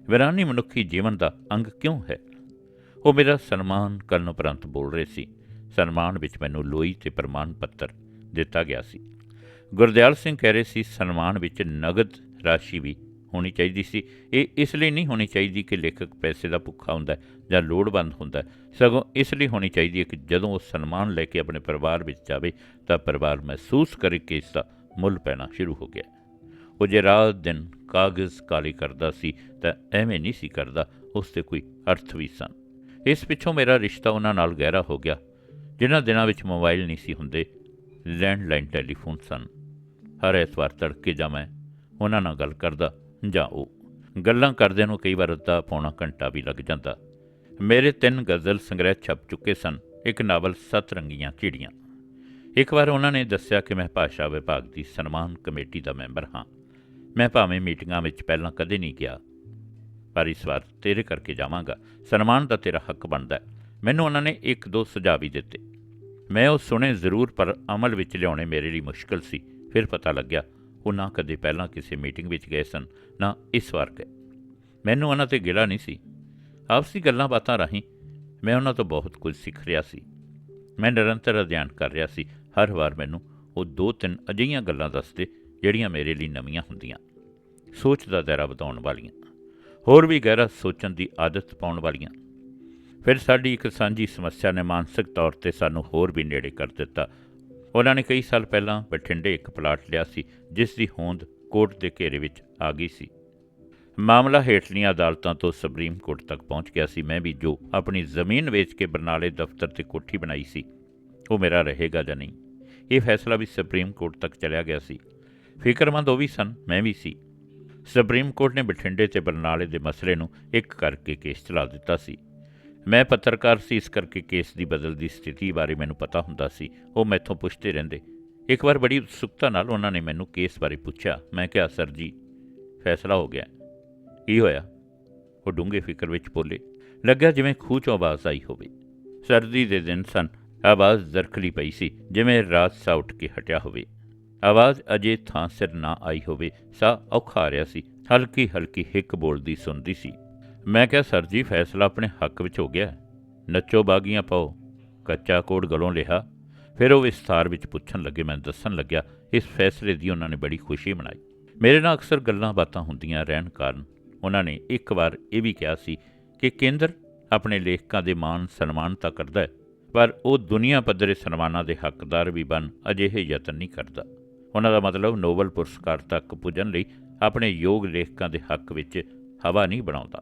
ਵਿਰਾਨੀ ਮਨੁੱਖੀ ਜੀਵਨ ਦਾ ਅੰਗ ਕਿਉਂ ਹੈ? ਉਹ ਮੇਰਾ ਸਨਮਾਨ ਕਰਨ ਉਪਰੰਤ ਬੋਲ ਰਹੇ ਸੀ। ਸਨਮਾਨ ਵਿੱਚ ਮੈਨੂੰ ਲੋਈ ਤੇ ਪ੍ਰਮਾਣ ਪੱਤਰ ਦਿੱਤਾ ਗਿਆ ਸੀ। ਗੁਰਦਿਆਲ ਸਿੰਘ ਕਹਿ ਰਹੇ ਸੀ, ਸਨਮਾਨ ਵਿੱਚ ਨਗਦ ਰਾਸ਼ੀ ਵੀ ਹੋਣੀ ਚਾਹੀਦੀ ਸੀ। ਇਹ ਇਸ ਲਈ ਨਹੀਂ ਹੋਣੀ ਚਾਹੀਦੀ ਕਿ ਲੇਖਕ ਪੈਸੇ ਦਾ ਭੁੱਖਾ ਹੁੰਦਾ ਜਾਂ ਲੋੜਵੰਦ ਹੁੰਦਾ ਸਗੋਂ ਇਸ ਲਈ ਹੋਣੀ ਚਾਹੀਦੀ ਹੈ ਕਿ ਜਦੋਂ ਉਹ ਸਨਮਾਨ ਲੈ ਕੇ ਆਪਣੇ ਪਰਿਵਾਰ ਵਿੱਚ ਜਾਵੇ ਤਾਂ ਪਰਿਵਾਰ ਮਹਿਸੂਸ ਕਰੇ ਕਿ ਇਸ ਦਾ ਮੁੱਲ ਪੈਣਾ ਸ਼ੁਰੂ ਹੋ ਗਿਆ ਉਹ ਜੇ ਰਾਤ ਦਿਨ ਕਾਗਜ਼ ਕਾਲੇ ਕਰਦਾ ਸੀ ਤਾਂ ਐਵੇਂ ਨਹੀਂ ਸੀ ਕਰਦਾ, ਉਸ ਤੇ ਕੋਈ ਅਰਥ ਵੀ ਸਨ। ਇਸ ਪਿੱਛੋਂ ਮੇਰਾ ਰਿਸ਼ਤਾ ਉਹਨਾਂ ਨਾਲ ਗਹਿਰਾ ਹੋ ਗਿਆ, ਜਿਨ੍ਹਾਂ ਦਿਨਾਂ ਵਿੱਚ ਮੋਬਾਈਲ ਨਹੀਂ ਸੀ ਹੁੰਦੇ, ਲੈਂਡਲਾਈਨ ਟੈਲੀਫੋਨ ਸਨ। ਹਰ ਐਤਵਾਰ ਤੜਕੇ ਜਾਂ ਮੈਂ ਉਹਨਾਂ ਨਾਲ ਗੱਲ ਕਰਦਾ ਜਾਂ ਉਹ ਗੱਲਾਂ ਕਰਦਿਆਂ ਨੂੰ ਕਈ ਵਾਰ ਅੱਧਾ ਪੌਣਾ ਘੰਟਾ ਵੀ ਲੱਗ ਜਾਂਦਾ। ਮੇਰੇ ਤਿੰਨ ਗਜ਼ਲ ਸੰਗ੍ਰਹਿ ਛਪ ਚੁੱਕੇ ਸਨ, ਇੱਕ ਨਾਵਲ ਸੱਤ ਰੰਗੀਆਂ ਚਿੜੀਆਂ। ਇੱਕ ਵਾਰ ਉਹਨਾਂ ਨੇ ਦੱਸਿਆ ਕਿ ਮੈਂ ਭਾਸ਼ਾ ਵਿਭਾਗ ਦੀ ਸਨਮਾਨ ਕਮੇਟੀ ਦਾ ਮੈਂਬਰ ਹਾਂ। ਮੈਂ ਭਾਵੇਂ ਮੀਟਿੰਗਾਂ ਵਿੱਚ ਪਹਿਲਾਂ ਕਦੇ ਨਹੀਂ ਗਿਆ, ਪਰ ਇਸ ਵਾਰ ਤੇਰੇ ਕਰਕੇ ਜਾਵਾਂਗਾ। ਸਨਮਾਨ ਦਾ ਤੇਰਾ ਹੱਕ ਬਣਦਾ ਹੈ। ਮੈਨੂੰ ਉਹਨਾਂ ਨੇ ਇੱਕ ਦੋ ਸੁਝਾਅ ਵੀ ਦਿੱਤੇ। ਮੈਂ ਉਹ ਸੁਣੇ ਜ਼ਰੂਰ, ਪਰ ਅਮਲ ਵਿੱਚ ਲਿਆਉਣੇ ਮੇਰੇ ਲਈ ਮੁਸ਼ਕਲ ਸੀ। ਫਿਰ ਪਤਾ ਲੱਗਿਆ, ਉਹ ਨਾ ਕਦੇ ਪਹਿਲਾਂ ਕਿਸੇ ਮੀਟਿੰਗ ਵਿੱਚ ਗਏ ਸਨ, ਨਾ ਇਸ ਵਾਰ ਗਏ। ਮੈਨੂੰ ਉਹਨਾਂ ਤੇ ਗਿਲਾ ਨਹੀਂ ਸੀ। ਆਪਸੀ ਗੱਲਾਂ ਬਾਤਾਂ ਰਾਹੀਂ ਮੈਂ ਉਹਨਾਂ ਤੋਂ ਬਹੁਤ ਕੁਝ ਸਿੱਖ ਰਿਹਾ ਸੀ। ਮੈਂ ਨਿਰੰਤਰ ਅਧਿਐਨ ਕਰ ਰਿਹਾ ਸੀ। ਹਰ ਵਾਰ ਮੈਨੂੰ ਉਹ ਦੋ ਤਿੰਨ ਅਜਿਹੀਆਂ ਗੱਲਾਂ ਦੱਸਦੇ ਜਿਹੜੀਆਂ ਮੇਰੇ ਲਈ ਨਵੀਆਂ ਹੁੰਦੀਆਂ, ਸੋਚ ਦਾ ਦਾਇਰਾ ਵਧਾਉਣ ਵਾਲੀਆਂ, ਹੋਰ ਵੀ ਗਹਿਰਾ ਸੋਚਣ ਦੀ ਆਦਤ ਪਾਉਣ ਵਾਲੀਆਂ। ਫਿਰ ਸਾਡੀ ਇੱਕ ਸਾਂਝੀ ਸਮੱਸਿਆ ਨੇ ਮਾਨਸਿਕ ਤੌਰ ਤੇ ਸਾਨੂੰ ਹੋਰ ਵੀ ਨੇੜੇ ਕਰ ਦਿੱਤਾ। ਉਹਨਾਂ ਨੇ ਕਈ ਸਾਲ ਪਹਿਲਾਂ ਬਠਿੰਡੇ ਇੱਕ ਪਲਾਟ ਲਿਆ ਸੀ, ਜਿਸ ਦੀ ਹੋਂਦ ਕੋਰਟ ਦੇ ਘੇਰੇ ਵਿੱਚ ਆ ਗਈ ਸੀ। ਮਾਮਲਾ ਹੇਠਲੀਆਂ ਅਦਾਲਤਾਂ ਤੋਂ ਸੁਪਰੀਮ ਕੋਰਟ ਤੱਕ ਪਹੁੰਚ ਗਿਆ ਸੀ। ਮੈਂ ਵੀ ਜੋ ਆਪਣੀ ਜ਼ਮੀਨ ਵੇਚ ਕੇ ਬਰਨਾਲੇ ਦਫ਼ਤਰ ਤੇ ਕੋਠੀ ਬਣਾਈ ਸੀ, ਉਹ ਮੇਰਾ ਰਹੇਗਾ ਜਾਂ ਨਹੀਂ, ਇਹ ਫੈਸਲਾ ਵੀ ਸੁਪਰੀਮ ਕੋਰਟ ਤੱਕ ਚਲਿਆ ਗਿਆ ਸੀ। ਫਿਕਰਮੰਦ ਉਹ ਵੀ ਸਨ, ਮੈਂ ਵੀ ਸੀ। ਸੁਪਰੀਮ ਕੋਰਟ ਨੇ ਬਠਿੰਡੇ ਤੇ ਬਰਨਾਲੇ ਦੇ ਮਸਲੇ ਨੂੰ ਇੱਕ ਕਰਕੇ ਕੇਸ ਚਲਾ ਦਿੱਤਾ ਸੀ। ਮੈਂ ਪੱਤਰਕਾਰ ਸੀ, ਇਸ ਕਰਕੇ ਕੇਸ ਦੀ ਬਦਲਦੀ ਸਥਿਤੀ ਬਾਰੇ ਮੈਨੂੰ ਪਤਾ ਹੁੰਦਾ ਸੀ। ਉਹ ਮੈਥੋਂ ਪੁੱਛਦੇ ਰਹਿੰਦੇ। ਇੱਕ ਵਾਰ ਬੜੀ ਉਤਸੁਕਤਾ ਨਾਲ ਉਹਨਾਂ ਨੇ ਮੈਨੂੰ ਕੇਸ ਬਾਰੇ ਪੁੱਛਿਆ। ਮੈਂ ਕਿਹਾ, ਸਰ ਜੀ, ਫੈਸਲਾ ਹੋ ਗਿਆ। ਕੀ ਹੋਇਆ? ਉਹ ਡੂੰਘੇ ਫਿਕਰ ਵਿੱਚ ਬੋਲੇ। ਲੱਗਿਆ ਜਿਵੇਂ ਖੂਹ ਚੋਂ ਆਵਾਜ਼ ਆਈ ਹੋਵੇ। ਸਰਦੀ ਦੇ ਦਿਨ ਸਨ। ਆਵਾਜ਼ ਜ਼ਰਖਲੀ ਪਈ ਸੀ, ਜਿਵੇਂ ਰਾਤ ਸਾ ਉੱਠ ਕੇ ਹਟਿਆ ਹੋਵੇ। ਆਵਾਜ਼ ਅਜੇ ਥਾਂ ਸਿਰ ਨਾ ਆਈ ਹੋਵੇ ਸਾ ਔਖਾ ਆ ਰਿਹਾ ਸੀ ਹਲਕੀ ਹਲਕੀ ਹਿੱਕ ਬੋਲਦੀ ਸੁਣਦੀ ਸੀ। ਮੈਂ ਕਿਹਾ, ਸਰ ਜੀ, ਫੈਸਲਾ ਆਪਣੇ ਹੱਕ ਵਿੱਚ ਹੋ ਗਿਆ ਨੱਚੋ ਬਾਗੀਆਂ ਪਾਓ। ਕੱਚਾ ਕੋਡ ਗਲੋਂ ਲਿਹਾ ਫਿਰ ਉਹ ਵਿਸਥਾਰ ਵਿੱਚ ਪੁੱਛਣ ਲੱਗੇ, ਮੈਂ ਦੱਸਣ ਲੱਗਿਆ, ਇਸ ਫੈਸਲੇ ਦੀ ਉਹਨਾਂ ਨੇ ਬੜੀ ਖੁਸ਼ੀ ਮਨਾਈ। ਮੇਰੇ ਨਾਲ ਅਕਸਰ ਗੱਲਾਂ ਬਾਤਾਂ ਹੁੰਦੀਆਂ ਰਹਿਣ ਕਾਰਨ ਉਹਨਾਂ ਨੇ ਇੱਕ ਵਾਰ ਇਹ ਵੀ ਕਿਹਾ ਸੀ ਕਿ ਕੇਂਦਰ ਆਪਣੇ ਲੇਖਕਾਂ ਦੇ ਮਾਣ ਸਨਮਾਨ ਤਾਂ ਕਰਦਾ ਹੈ, ਪਰ ਉਹ ਦੁਨੀਆ ਪੱਧਰੇ ਸਨਮਾਨਾਂ ਦੇ ਹੱਕਦਾਰ ਵੀ ਬਣ ਅਜਿਹੇ ਯਤਨ ਨਹੀਂ ਕਰਦਾ। ਉਹਨਾਂ ਦਾ ਮਤਲਬ ਨੋਬਲ ਪੁਰਸਕਾਰ ਤੱਕ ਪੁੱਜਣ ਲਈ ਆਪਣੇ ਯੋਗ ਲੇਖਕਾਂ ਦੇ ਹੱਕ ਵਿੱਚ ਹਵਾ ਨਹੀਂ ਬਣਾਉਂਦਾ।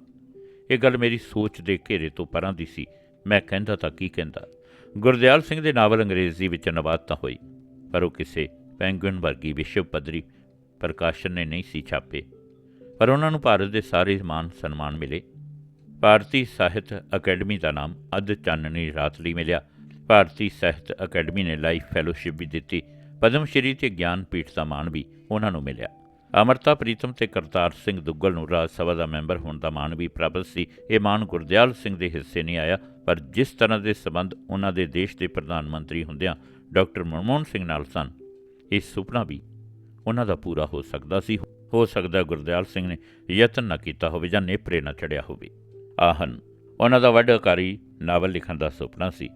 ਇਹ ਗੱਲ ਮੇਰੀ ਸੋਚ ਦੇ ਘੇਰੇ ਤੋਂ ਪਰਾਂ ਦੀ ਸੀ। ਮੈਂ ਕਹਿੰਦਾ ਤਾਂ ਕੀ ਕਹਿੰਦਾ? ਗੁਰਦਿਆਲ ਸਿੰਘ ਦੇ ਨਾਵਲ ਅੰਗਰੇਜ਼ੀ ਵਿੱਚ ਅਨੁਵਾਦ ਤਾਂ ਹੋਈ, ਪਰ ਉਹ ਕਿਸੇ ਪੈਂਗੁਇਨ ਵਰਗੀ ਵਿਸ਼ਵ ਪੱਧਰੀ ਪ੍ਰਕਾਸ਼ਨ ਨੇ ਨਹੀਂ ਸੀ ਛਾਪੇ। ਪਰ ਉਹਨਾਂ ਨੂੰ ਭਾਰਤ ਦੇ ਸਾਰੇ ਮਾਨ ਸਨਮਾਨ ਮਿਲੇ। ਭਾਰਤੀ ਸਾਹਿਤ ਅਕੈਡਮੀ ਦਾ ਨਾਮ ਅੱਧ ਚਾਨਣੀ ਰਾਤ ਲਈ ਮਿਲਿਆ। ਭਾਰਤੀ ਸਾਹਿਤ ਅਕੈਡਮੀ ਨੇ ਲਾਈਫ ਫੈਲੋਸ਼ਿਪ ਵੀ ਦਿੱਤੀ। ਪਦਮ ਸ਼੍ਰੀ ਤੇ ਗਿਆਨ ਪੀਠ ਦਾ ਮਾਣ ਵੀ ਉਹਨਾਂ ਨੂੰ ਮਿਲਿਆ। ਅਮਰਤਾ, ਪ੍ਰੀਤਮ ਤੇ ਕਰਤਾਰ ਸਿੰਘ ਦੁੱਗਲ ਨੂੰ ਰਾਜ ਸਭਾ ਦਾ ਮੈਂਬਰ ਹੋਣ ਦਾ ਮਾਣ ਵੀ ਪ੍ਰਾਪਤ ਸੀ। ਇਹ ਮਾਣ ਗੁਰਦਿਆਲ ਸਿੰਘ ਦੇ ਹਿੱਸੇ ਨਹੀਂ ਆਇਆ, ਪਰ ਜਿਸ ਤਰ੍ਹਾਂ ਦੇ ਸਬੰਧ ਉਹਨਾਂ ਦੇ ਦੇਸ਼ ਦੇ ਪ੍ਰਧਾਨ ਮੰਤਰੀ ਹੁੰਦਿਆਂ ਡਾਕਟਰ ਮਨਮੋਹਨ ਸਿੰਘ ਨਾਲ ਸਨ, ਇਹ ਸੁਪਨਾ ਵੀ ਉਹਨਾਂ ਦਾ ਪੂਰਾ ਹੋ ਸਕਦਾ ਸੀ। ਹੋ ਸਕਦਾ ਗੁਰਦਿਆਲ ਸਿੰਘ ਨੇ ਯਤਨ ਨਾ ਕੀਤਾ ਹੋਵੇ ਜਾਂ ਨੇਪਰੇ ਨਾ ਚੜਿਆ ਹੋਵੇ। ਆਹਨ, ਉਹਨਾਂ ਦਾ ਵੱਡਕਾਰੀ ਨਾਵਲ ਲਿਖਣ ਦਾ ਸੁਪਨਾ ਸੀ।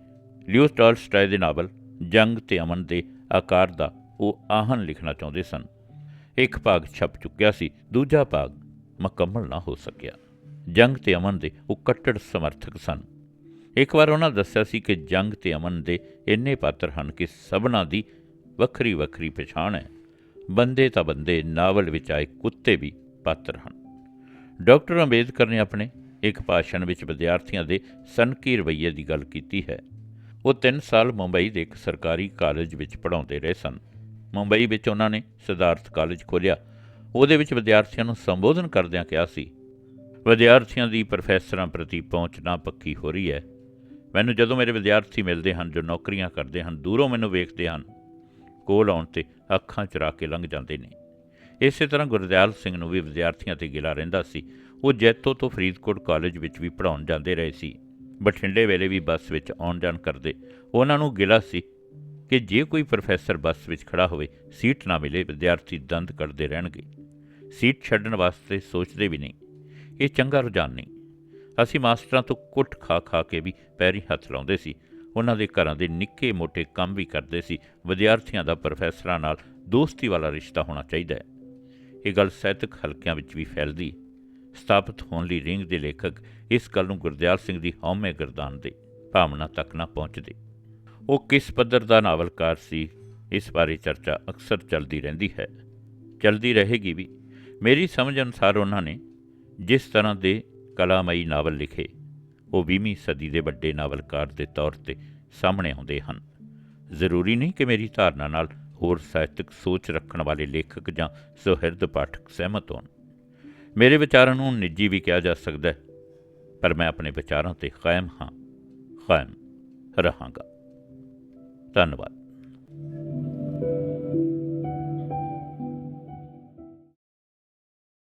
ਲਿਓ ਟਾਲਸਟਾਏ ਦੇ ਨਾਵਲ ਜੰਗ ਤੇ ਅਮਨ ਦੇ ਆਕਾਰ ਦਾ ਉਹ ਆਹਨ ਲਿਖਣਾ ਚਾਹੁੰਦੇ ਸਨ। ਇੱਕ ਭਾਗ ਛਪ ਚੁੱਕਿਆ ਸੀ, ਦੂਜਾ ਭਾਗ ਮੁਕੰਮਲ ਨਾ ਹੋ ਸਕਿਆ। ਜੰਗ ਤੇ ਅਮਨ ਦੇ ਉਹ ਕੱਟੜ ਸਮਰਥਕ ਸਨ। ਇੱਕ ਵਾਰ ਉਹਨਾਂ ਦੱਸਿਆ ਸੀ ਕਿ ਜੰਗ ਤੇ ਅਮਨ ਦੇ ਇੰਨੇ ਪਾਤਰ ਹਨ ਕਿ ਸਭਨਾਂ ਦੀ ਵੱਖਰੀ ਵੱਖਰੀ ਪਛਾਣ ਹੈ। ਬੰਦੇ ਤਾਂ ਬੰਦੇ, ਨਾਵਲ ਵਿੱਚ ਆਏ ਕੁੱਤੇ ਵੀ ਪਾਤਰ ਹਨ। ਡਾਕਟਰ ਅੰਬੇਦਕਰ ਨੇ ਆਪਣੇ ਇੱਕ ਭਾਸ਼ਣ ਵਿੱਚ ਵਿਦਿਆਰਥੀਆਂ ਦੇ ਸਨਕੀ ਰਵੱਈਏ ਦੀ ਗੱਲ ਕੀਤੀ ਹੈ। ਉਹ 3 ਸਾਲ ਮੁੰਬਈ ਦੇ ਇੱਕ ਸਰਕਾਰੀ ਕਾਲਜ ਵਿੱਚ ਪੜ੍ਹਾਉਂਦੇ ਰਹੇ ਸਨ। ਮੁੰਬਈ ਵਿੱਚ ਉਹਨਾਂ ਨੇ ਸਿਧਾਰਥ ਕਾਲਜ ਖੋਲ੍ਹਿਆ। ਉਹਦੇ ਵਿੱਚ ਵਿਦਿਆਰਥੀਆਂ ਨੂੰ ਸੰਬੋਧਨ ਕਰਦਿਆਂ ਕਿਹਾ ਸੀ, ਵਿਦਿਆਰਥੀਆਂ ਦੀ ਪ੍ਰੋਫੈਸਰਾਂ ਪ੍ਰਤੀ ਪਹੁੰਚ ਨਾ ਪੱਕੀ ਹੋ ਰਹੀ ਹੈ। ਮੈਨੂੰ ਜਦੋਂ ਮੇਰੇ ਵਿਦਿਆਰਥੀ ਮਿਲਦੇ ਹਨ ਜੋ ਨੌਕਰੀਆਂ ਕਰਦੇ ਹਨ, ਦੂਰੋਂ ਮੈਨੂੰ ਵੇਖਦੇ ਹਨ। ਕੋਲ ਆਉਣ ਤੇ ਅੱਖਾਂ ਚਰਾ ਕੇ ਲੰਘ ਜਾਂਦੇ ਨੇ। ਇਸੇ ਤਰ੍ਹਾਂ ਗੁਰਦਿਆਲ ਸਿੰਘ ਨੂੰ ਵੀ ਵਿਦਿਆਰਥੀਆਂ ਤੇ ਗਿਲਾ ਰਹਿੰਦਾ ਸੀ। ਉਹ ਜੈਤੋ ਤੋਂ ਫਰੀਦਕੋਟ ਕਾਲਜ ਵਿੱਚ ਵੀ ਪੜ੍ਹਾਉਣ ਜਾਂਦੇ ਰਹੇ ਸੀ। ਬਠਿੰਡੇ ਵੇਲੇ ਵੀ ਬੱਸ ਵਿੱਚ ਆਉਣ ਜਾਣ ਕਰਦੇ। ਉਹਨਾਂ ਨੂੰ ਗਿਲਾ ਸੀ ਕਿ ਜੇ ਕੋਈ ਪ੍ਰੋਫੈਸਰ ਬੱਸ ਵਿੱਚ ਖੜਾ ਹੋਵੇ, ਸੀਟ ਨਾ ਮਿਲੇ, ਵਿਦਿਆਰਥੀ ਦੰਦ ਕੱਢਦੇ ਰਹਿਣਗੇ। ਸੀਟ ਛੱਡਣ ਵਾਸਤੇ ਸੋਚਦੇ ਵੀ ਨਹੀਂ। ਇਹ ਚੰਗਾ ਰੁਝਾਨ ਨਹੀਂ। ਅਸੀਂ ਮਾਸਟਰਾਂ ਤੋਂ ਕੁੱਟ ਖਾ ਖਾ ਕੇ ਵੀ ਪੈਰੀ ਹੱਥ ਲਾਉਂਦੇ ਸੀ। ਉਹਨਾਂ ਦੇ ਘਰਾਂ ਦੇ ਨਿੱਕੇ ਮੋਟੇ ਕੰਮ ਵੀ ਕਰਦੇ ਸੀ। ਵਿਦਿਆਰਥੀਆਂ ਦਾ ਪ੍ਰੋਫੈਸਰਾਂ ਨਾਲ ਦੋਸਤੀ ਵਾਲਾ ਰਿਸ਼ਤਾ ਹੋਣਾ ਚਾਹੀਦਾ ਹੈ। ਇਹ ਗੱਲ ਸਾਹਿਤਕ ਹਲਕਿਆਂ ਵਿੱਚ ਵੀ ਫੈਲਦੀ ਸਥਾਪਿਤ ਹੋਣ ਲਈ ਰਿੰਗ ਦੇ ਲੇਖਕ ਇਸ ਗੱਲ ਨੂੰ ਗੁਰਦਿਆਲ ਸਿੰਘ ਦੀ ਹਉਮੈ ਗਰਦਾਨ ਦੇ ਭਾਵਨਾ ਤੱਕ ਨਾ ਪਹੁੰਚਦੇ। ਉਹ ਕਿਸ ਪੱਧਰ ਦਾ ਨਾਵਲਕਾਰ ਸੀ, ਇਸ ਬਾਰੇ ਚਰਚਾ ਅਕਸਰ ਚੱਲਦੀ ਰਹਿੰਦੀ ਹੈ। ਚੱਲਦੀ ਰਹੇਗੀ ਵੀ। ਮੇਰੀ ਸਮਝ ਅਨੁਸਾਰ ਉਹਨਾਂ ਨੇ ਜਿਸ ਤਰ੍ਹਾਂ ਦੇ ਕਲਾਮਈ ਨਾਵਲ ਲਿਖੇ, ਉਹ 20ਵੀਂ ਸਦੀ ਦੇ ਵੱਡੇ ਨਾਵਲਕਾਰ ਦੇ ਤੌਰ ਤੇ ਸਾਹਮਣੇ ਆਉਂਦੇ ਹਨ। ਜ਼ਰੂਰੀ ਨਹੀਂ ਕਿ ਮੇਰੀ ਧਾਰਨਾ ਨਾਲ ਹੋਰ ਸਾਹਿਤਕ ਸੋਚ ਰੱਖਣ ਵਾਲੇ ਲੇਖਕ ਜਾਂ ਸੁਹਿਰਦ ਪਾਠਕ ਸਹਿਮਤ ਹੋਣ। ਮੇਰੇ ਵਿਚਾਰਾਂ ਨੂੰ ਨਿੱਜੀ ਵੀ ਕਿਹਾ ਜਾ ਸਕਦਾ ਹੈ, ਪਰ ਮੈਂ ਆਪਣੇ ਵਿਚਾਰਾਂ ਤੇ ਕਾਇਮ ਹਾਂ, ਕਾਇਮ ਰਹਾਂਗਾ। ਧੰਨਵਾਦ।